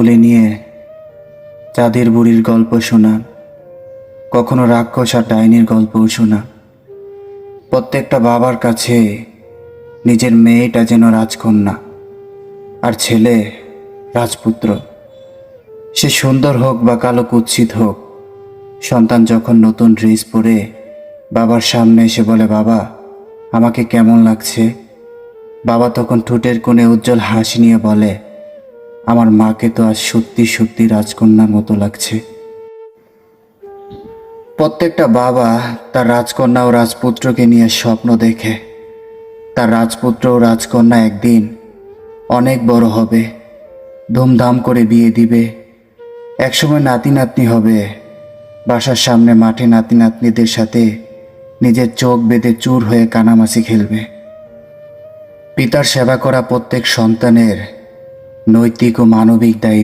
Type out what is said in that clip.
কুলে নিয়ে চাঁদের বুড়ির গল্প শোনান কখনো রাক্ষস আর ডাইনির গল্পও শোনা। প্রত্যেকটা বাবার কাছে নিজের মেয়েটা যেন রাজকন্যা আর ছেলে রাজপুত্র। সে সুন্দর হোক বা কালো কুৎসিত হোক, সন্তান যখন নতুন ড্রেস পরে বাবার সামনে এসে বলে, বাবা, আমাকে কেমন লাগছে? বাবা তখন ঠোঁটের কোণে উজ্জ্বল হাসি নিয়ে বলে আমার মাকে তো আজ সত্যি সত্যি রাজকন্যার মতো লাগছে। প্রত্যেকটা বাবা তার রাজকন্যা ও রাজপুত্রকে নিয়ে স্বপ্ন দেখে। তার রাজপুত্র ও রাজকন্যা একদিন অনেক বড় হবে, ধুমধাম করে বিয়ে দিবে। একসময় নাতি নাতনি হবে, বাসার সামনে মাঠে নাতি নাতনিদের সাথে নিজের চোখ বেঁধে চুর হয়ে কানামাছি খেলবে। পিতার সেবা করা প্রত্যেক সন্তানের নৈতিক ও মানবিক দায়িত্ব